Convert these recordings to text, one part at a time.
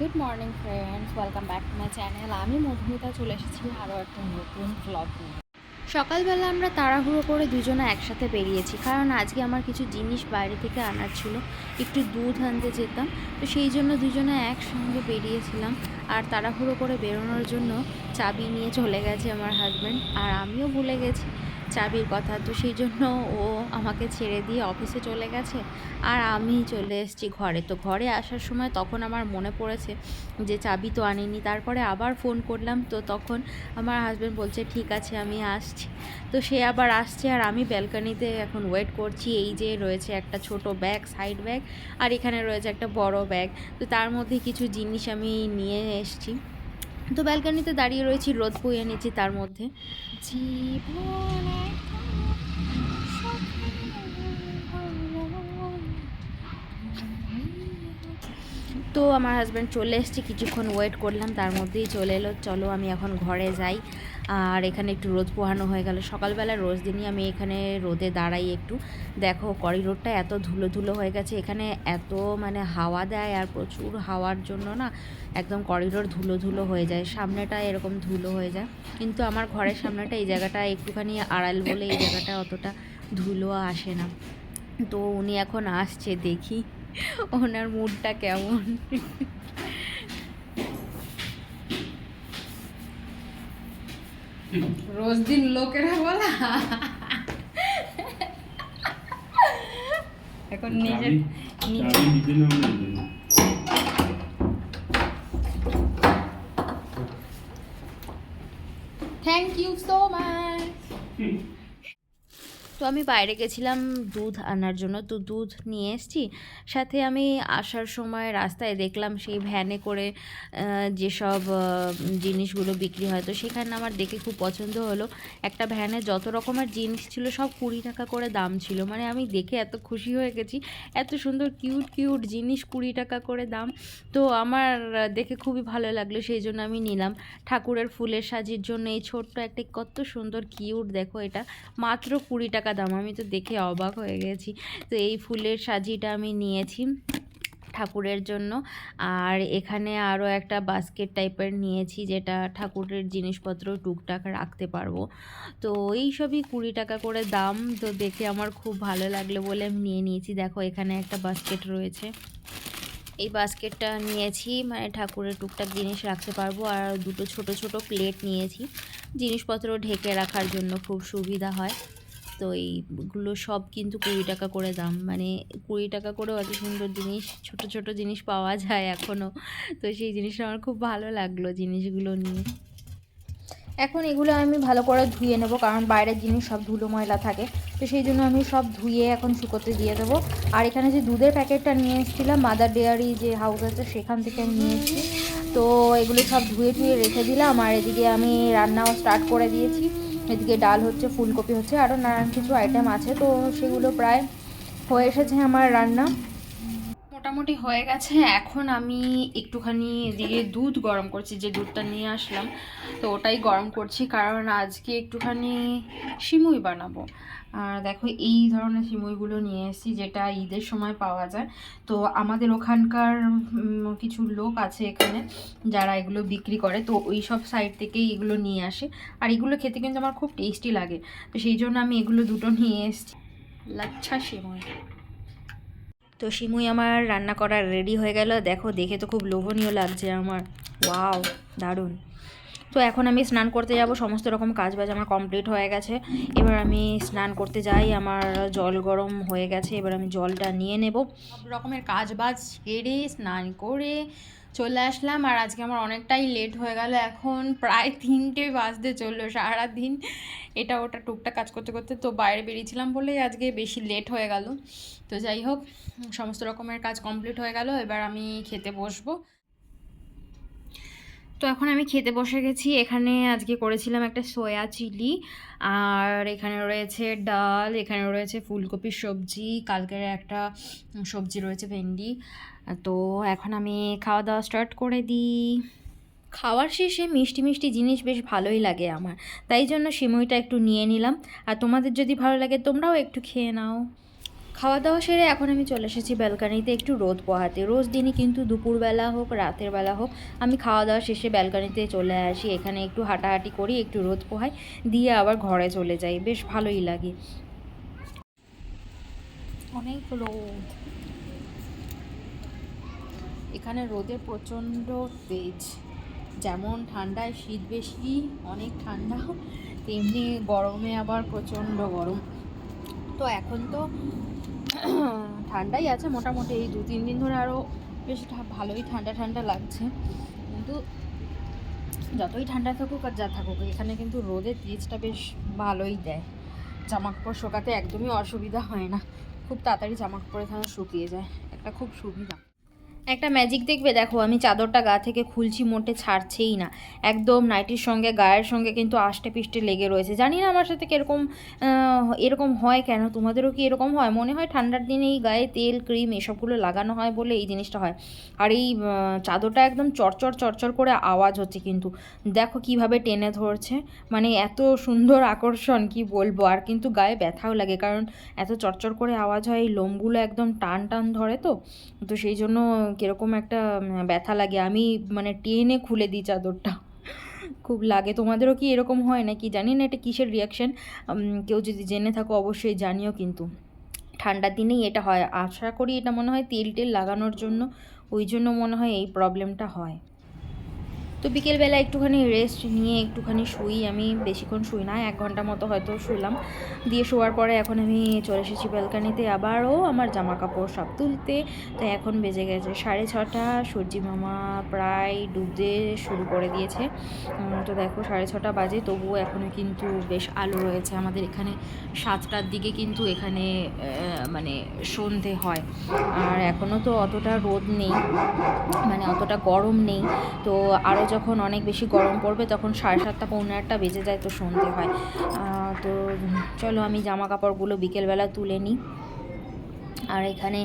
Good morning friends welcome back to my channel আমি মধুমিতা চলে এসেছি আরও একটা নতুন ব্লগ নিয়ে। সকালবেলা আমরা তাড়াহুড়ো করে দুজনে একসাথে বেরিয়েছি, কারণ আজকে আমার কিছু জিনিস বাইরে থেকে আনার ছিল। একটু দুধ আনতে যেতাম, তো সেই জন্য দুজনে একসঙ্গে বেরিয়েছিলাম। আর তাড়াহুড়ো করে বেরোনোর জন্য চাবি নিয়ে চলে গেছে আমার হাজব্যান্ড আর আমিও ভুলে গেছি চাবির কথা। তো সেই জন্য ও আমাকে ছেড়ে দিয়ে অফিসে চলে গেছে, আর আমি চলে এসেছি ঘরে। তো ঘরে আসার সময় তখন আমার মনে পড়েছে যে চাবি তো আনিনি, তারপরে আবার ফোন করলাম। তো তখন আমার হাজব্যান্ড বলছে, ঠিক আছে, আমি আসছি। তো সে আবার আসছে, আর আমি ব্যালকানিতে এখন ওয়েট করছি। এই যে রয়েছে একটা ছোট ব্যাগ সাইড ব্যাগ আর এখানে রয়েছে একটা বড় ব্যাগ তো তার মধ্যে কিছু জিনিস আমি নিয়ে এসেছি। তো ব্যালকানিতে দাঁড়িয়ে রয়েছি রোদ বইয়ে নিচ্ছি তার মধ্যে। তো আমার হাজব্যান্ড চলে এসেছে, কিছুক্ষণ ওয়েট করলাম, তার মধ্যেই চলে এলো। চলো, আমি এখন ঘরে যাই। আর এখানে একটু রোদ পোহানো হয়ে গেল। সকালবেলা রোজ দিনই আমি এখানে রোদে দাঁড়াই একটু। দেখো, করিডোরটা এত ধুলো ধুলো হয়ে গেছে। এখানে এত মানে হাওয়া দেয় আর প্রচুর হাওয়ার জন্য না একদম করিডোর ধুলো ধুলো হয়ে যায়। সামনেটা এরকম ধুলো হয়ে যায়। কিন্তু আমার ঘরের সামনেটা এই জায়গাটা একটুখানি আড়াল বলে এই জায়গাটা অতটা ধুলো আসে না। তো উনি এখন আসছে দেখি। ওনার মুডটা কেমন? রোজ দিন লোকেরা বলা। এখন নিজের থ্যাংক ইউ সো মাচ তো আমি বাইরে গেছিলাম দুধ আনার জন্য, তো দুধ নিয়ে এসেছি। সাথে আমি আসার সময় রাস্তায় দেখলাম সেই ভ্যানে করে যেসব জিনিসগুলো বিক্রি হয়, তো সেখানে আমার দেখে খুব পছন্দ হলো। একটা ভ্যানে যত রকমের জিনিস ছিল, সব কুড়ি টাকা করে দাম ছিল। মানে আমি দেখে এত খুশি হয়ে গেছি, এত সুন্দর কিউট কিউট জিনিস কুড়ি টাকা করে দাম। তো আমার দেখে খুবই ভালো লাগল, সেই জন্য আমি নিলাম। ঠাকুরের ফুলের সাজির জন্য এই ছোট্ট একটা কত সুন্দর কিউট দেখো এটা। মাত্র কুড়ি টাকা দাম, আমি তো দেখে অবাক হয়ে গেছি। তো এই ফুলের সাজিটা আমি নিয়েছি ঠাকুরের জন্য। আর এখানে আরও একটা বাস্কেট টাইপের নিয়েছি, যেটা ঠাকুরের জিনিসপত্র টুকটাক রাখতে পারব। তো এই সবই কুড়ি টাকা করে দাম, তো দেখে আমার খুব ভালো লাগল বলে আমি নিয়ে নিয়েছি। দেখো, এখানে একটা বাস্কেট রয়েছে। এই বাস্কেটটা নিয়েছি মানে ঠাকুরের টুকটাক জিনিস রাখতে পারব। আর দুটো ছোট ছোট প্লেট নিয়েছি, জিনিসপত্র ঢেকে রাখার জন্য খুব সুবিধা হয়। তো এইগুলো সব কিন্তু কুড়ি টাকা করে দাম। মানে কুড়ি টাকা করেও এত সুন্দর জিনিস, ছোট ছোট জিনিস পাওয়া যায় এখনও তো সেই জিনিসটা আমার খুব ভালো লাগল জিনিসগুলো নিয়ে। এখন এগুলো আমি ভালো করে ধুয়ে নেব কারণ বাইরের জিনিস সব ধুলো ময়লা থাকে। তো সেই জন্য আমি সব ধুয়ে এখন শুকোতে দিয়ে দেবো। আর এখানে যে দুধের প্যাকেটটা নিয়ে এসেছিলাম মাদার ডেয়ারি যে হাউস আছে সেখান থেকে আমি নিয়ে এসেছি। তো এগুলো সব ধুয়ে ধুয়ে রেখে দিলাম। আর এদিকে আমি রান্নাও স্টার্ট করে দিয়েছি। এদিকে ডাল হচ্ছে, ফুলকপি হচ্ছে আরও নানান কিছু আইটেম আছে। তো সেগুলো প্রায় হয়ে এসেছে আমার রান্না। মোটামুটি হয়ে গেছে। এখন আমি একটুখানি এদিকে দুধ গরম করছি, যে দুধটা নিয়ে আসলাম। তো ওটাই গরম করছি, কারণ আজকে একটুখানি সিমুই বানাবো। আর দেখো, এই ধরনের সিমুইগুলো নিয়ে এসেছি, যেটা ঈদের সময় পাওয়া যায়। তো আমাদের ওখানকার কিছু লোক আছে এখানে, যারা এগুলো বিক্রি করে। তো ওই সব সাইড থেকেই এগুলো নিয়ে আসে। আর এগুলো খেতে কিন্তু আমার খুব টেস্টি লাগে। তো সেই জন্য আমি এগুলো দুটো নিয়ে এসেছি। লাচ্ছা সিমুই। তো শিমুই আমার রান্না করা রেডি হয়ে গেল। দেখো, দেখে তো খুব লোভনীয় লাগছে আমার। ওয়াও দারুণ। তো এখন আমি স্নান করতে যাব, সমস্ত রকম কাজ বাজ আমার কমপ্লিট হয়ে গেছে। এবার আমি স্নান করতে যাই, আমার জল গরম হয়ে গেছে। এবার আমি জলটা নিয়ে নেব। সব রকমের কাজ বাজ সেরে, স্নান করে চলে আসলাম আর আজকে আমার অনেকটাই লেট হয়ে গেল। এখন প্রায় তিনটে বাজতে চলল সারাদিন। এটা ওটা টুকটাক কাজ করতে করতে তো বাইরে বেরিয়েছিলাম বলেই আজকে বেশি লেট হয়ে গেল। তো যাই হোক, সমস্ত রকমের কাজ কমপ্লিট হয়ে গেল। এবার আমি খেতে বসবো। তো এখন আমি খেতে বসে গেছি। এখানে আজকে করেছিলাম একটা সয়া চিলি আর এখানে রয়েছে ডাল, এখানে রয়েছে ফুলকপির সবজি, কালকের একটা সবজি রয়েছে ভেন্ডি। তো এখন আমি খাওয়া দাওয়া স্টার্ট করে দিই। খাওয়ার শেষে মিষ্টি মিষ্টি জিনিস বেশ ভালোই লাগে আমার। তাই জন্য সিমুইটা একটু নিয়ে নিলাম। আর তোমাদের যদি ভালো লাগে তোমরাও একটু খেয়ে নাও। খাওয়া দাওয়া সেরে এখন আমি চলে এসেছি ব্যালকানিতে একটু রোদ পোহাতে। রোজ দিনই কিন্তু দুপুরবেলা হোক রাতের বেলা হোক আমি খাওয়া দাওয়া শেষে ব্যালকানিতে চলে আসি। এখানে একটু হাঁটাহাঁটি করি একটু রোদ পোহাই দিয়ে আবার ঘরে চলে যাই। বেশ ভালোই লাগে। অনেক রোদ। এখানে রোদে প্রচণ্ড তেজ। যেমন ঠান্ডায় শীত বেশি, অনেক ঠান্ডা, তেমনি গরমে আবার প্রচণ্ড গরম। তো এখন তো ঠান্ডাই আছে মোটামুটি। এই দু, তিন দিন ধরে আরও বেশ ভালোই ঠান্ডা ঠান্ডা লাগছে। কিন্তু যতই ঠান্ডা থাকুক আর যা থাকুক, এখানে কিন্তু রোদের তেজটা বেশ ভালোই দেয়। জামা কাপড় শোকাতে একদমই অসুবিধা হয় না। খুব তাড়াতাড়ি জামা কাপড় এখানে শুকিয়ে যায়। একটা খুব সুবিধা। একটা ম্যাজিক দেখবে? দেখো, আমি চাদরটা গা থেকে খুলছি, মোটে ছাড়ছেই না। একদম নাইটির সঙ্গে, গায়ের সঙ্গে কিন্তু আষ্টে পিষ্টে লেগে রয়েছে। জানি না আমার সাথে কীরকম এরকম হয় কেন? তোমাদেরও কি এরকম হয়? মনে হয় ঠান্ডার দিনে এই গায়ে তেল, ক্রিম এসবগুলো লাগানো হয় বলে এই জিনিসটা হয়। আর এই চাদরটা একদম চরচর চরচর করে আওয়াজ হচ্ছে কিন্তু। দেখো কীভাবে টেনে ধরছে। মানে এত সুন্দর আকর্ষণ, কি বলব? আর কিন্তু গায়ে ব্যথাও লাগে, কারণ এত চরচর করে আওয়াজ হয়, এই লোমগুলো একদম টান টান ধরে তো। তো সেই জন্য কীরকম একটা ব্যথা লাগে। আমি মানে টেনে খুলে দিই চাদরটা। খুব লাগে। তোমাদেরও কি এরকম হয় নাকি? জানি না এটা কিসের রিয়াকশান কেউ যদি জেনে থাকো অবশ্যই জানিও কিন্তু। ঠান্ডার দিনেই এটা হয়। আশা করি এটা মনে হয় তেল টেল লাগানোর জন্য, ওই জন্য মনে হয় এই প্রবলেমটা হয়। তো বিকেলবেলা একটুখানি রেস্ট নিয়ে একটুখানি শুই। আমি বেশিক্ষণ শুই না, এক ঘণ্টা মতো হয়তো শুলাম দিয়ে শোয়ার পরে এখন আমি চলে এসেছি ব্যালকানিতে। আবারও আমার জামা কাপড় সব তুলতে। তো এখন বেজে গেছে সাড়ে ছটা। সূর্যি মামা প্রায় ডুবতে শুরু করে দিয়েছে। তো দেখো সাড়ে ছটা বাজে। তবুও এখনও কিন্তু বেশ আলো রয়েছে। আমাদের এখানে সাতটার দিকে কিন্তু এখানে মানে সন্ধে হয়। আর এখনও তো অতটা রোদ নেই। মানে অতটা গরম নেই। তো আরও যখন অনেক বেশি গরম পড়বে তখন সাড়ে সাতটা, পৌনে আটটা বেজে যায় তো শুনতে হয়। তো চলো আমি জামা কাপড়গুলো বিকেলবেলা তুলে নিই। আর এখানে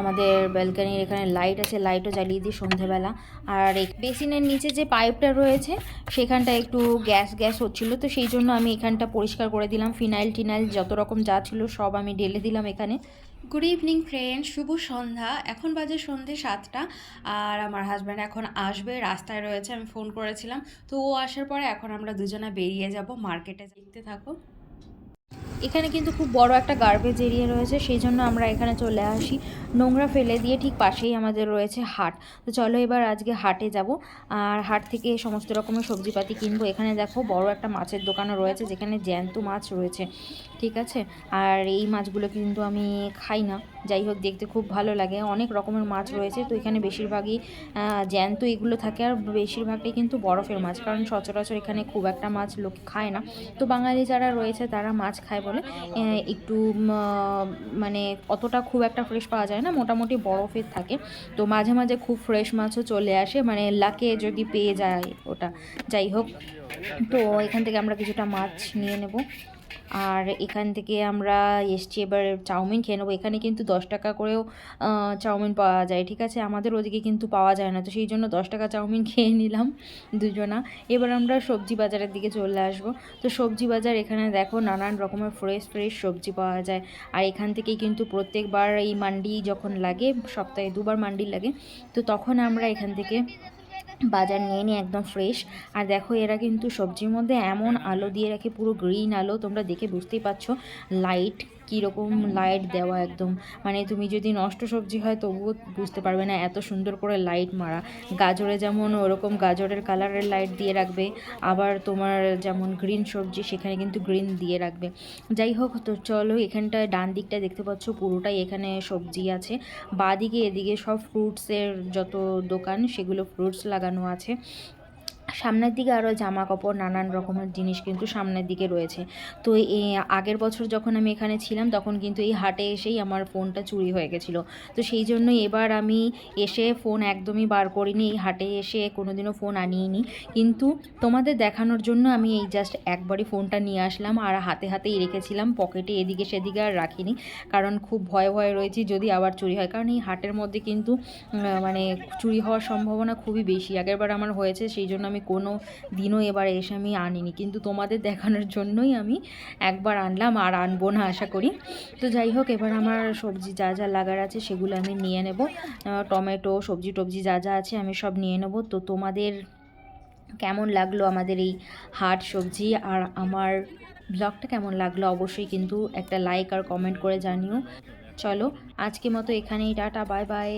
আমাদের ব্যালকানির এখানে লাইট আছে লাইটও জ্বালিয়ে দিই সন্ধেবেলা। আর বেসিনের নিচে যে পাইপটা রয়েছে, সেখানটা একটু গ্যাস গ্যাস হচ্ছিল। তো সেই জন্য আমি এখানটা পরিষ্কার করে দিলাম। ফিনাইল টিনাইল যত রকম যা ছিল সব আমি ঢেলে দিলাম এখানে। গুড ইভিনিং ফ্রেন্ড শুভ সন্ধ্যা। এখন বাজে সন্ধে সাতটা, আর আমার হাজব্যান্ড এখন আসবে। রাস্তায় রয়েছে, আমি ফোন করেছিলাম। তো ও আসার পরে এখন আমরা দুজনে বেরিয়ে যাব মার্কেটে দেখতে থাকো। এখানে কিন্তু খুব বড় একটা গার্বেজ এরিয়া রয়েছে, সেই জন্য আমরা এখানে চলে আসি। নোংরা ফেলে দিয়ে ঠিক পাশেই আমাদের রয়েছে হাট। তো চলো এবার আজকে হাটে যাব। আর হাট থেকে সমস্ত রকমের সবজিপাতি কিনবো। এখানে দেখো বড় একটা মাছের দোকানও রয়েছে, যেখানে জ্যান্ত মাছ রয়েছে। ঠিক আছে? আর এই মাছগুলো কিন্তু আমি খাই না। যাই হোক, দেখতে খুব ভালো লাগে। অনেক রকমের মাছ রয়েছে। তো এখানে বেশিরভাগই জ্যান্ত এগুলো থাকে। আর বেশিরভাগটাই কিন্তু বরফের মাছ। কারণ সচরাচর এখানে খুব একটা মাছ লোক খায় না। তো বাঙালি যারা রয়েছে, তারা মাছ খায় বলে। একটু মানে অতটা খুব একটা ফ্রেশ পাওয়া যায় না, মোটামুটি বরফের থাকে। তো মাঝে মাঝে খুব ফ্রেশ মাছও চলে আসে মানে লাকে যদি পেয়ে যায় ওটা। যাই হোক, তো এখান থেকে আমরা কিছুটা মাছ নিয়ে নেব। আর এখান থেকে আমরা এসছি, এবার চাউমিন খেয়ে নেব। এখানে কিন্তু দশ টাকা করেও চাউমিন পাওয়া যায়, ঠিক আছে? আমাদের ওদিকে কিন্তু পাওয়া যায় না, তো সেই জন্য দশ টাকা চাউমিন খেয়ে নিলাম দুজনা। এবার আমরা সবজি বাজারের দিকে চলে আসব। তো সবজি বাজার এখানে দেখো, নানান রকমের ফ্রেশ ফ্রেশ সবজি পাওয়া যায়। আর এখান থেকেই কিন্তু প্রত্যেকবার এই মান্ডি যখন লাগে, সপ্তাহে দুবার মান্ডি লাগে, তো তখন আমরা এখান থেকে বাজার নিয়ে নিই একদম ফ্রেশ আর দেখো, এরা কিন্তু সবজির মধ্যে এমন আলো দিয়ে রাখে, পুরো গ্রিন আলো, তোমরা দেখে বুঝতেই পারছ। লাইট কীরকম লাইট দেওয়া একদম? মানে তুমি যদি নষ্ট সবজি হয়, তবুও বুঝতে পারবে না এত সুন্দর করে লাইট মারা। গাজরে যেমন ওরকম গাজরের কালারের লাইট দিয়ে রাখবে, আবার তোমার যেমন গ্রিন সবজি, সেখানে কিন্তু গ্রিন দিয়ে রাখবে। যাই হোক, তো চলো এখানটায় ডান দিকটা দেখতে পাচ্ছ, পুরোটাই এখানে সবজি আছে। বাদিকে এদিকে সব ফ্রুটসের যত দোকান, সেগুলো ফ্রুটস লাগানো আছে। সামনের দিকে আরও জামা কাপড় নানান রকমের জিনিস কিন্তু সামনের দিকে রয়েছে। তো আগের বছর যখন আমি এখানে ছিলাম, তখন কিন্তু এই হাটে এসেই আমার ফোনটা চুরি হয়ে গেছিল। তো সেই জন্য এবার আমি এসে ফোন একদমই বার করিনি। এই হাটে এসে কোনোদিনও ফোন আনিনি কিন্তু তোমাদের দেখানোর জন্য আমি এই জাস্ট একবারই ফোনটা নিয়ে আসলাম আর হাতে হাতেই রেখেছিলাম। পকেটে এদিকে সেদিকে আর রাখিনি। কারণ খুব ভয়ে ভয়ে রয়েছি যদি আবার চুরি হয়। কারণ এই হাটের মধ্যে কিন্তু মানে চুরি হওয়ার সম্ভাবনা খুবই বেশি। আগেরবার আমার হয়েছে, সেই জন্য আমি আমি কোনো দিনও এবার এসে আমি আনিনি। কিন্তু তোমাদের দেখানোর জন্যই আমি একবার আনলাম আর আনব না আশা করি। তো যাই হোক, এবার আমার সবজি যা যা লাগার আছে সেগুলো আমি নিয়ে নেব। টমেটো, সবজি টবজি যা যা আছে আমি সব নিয়ে নেব। তো তোমাদের কেমন লাগল আমাদের এই হাট সবজি? আর আমার ব্লগটা কেমন লাগল অবশ্যই কিন্তু একটা লাইক আর কমেন্ট করে জানিও। চলো আজকে মতো এখানেই, টাটা, বাই বাই।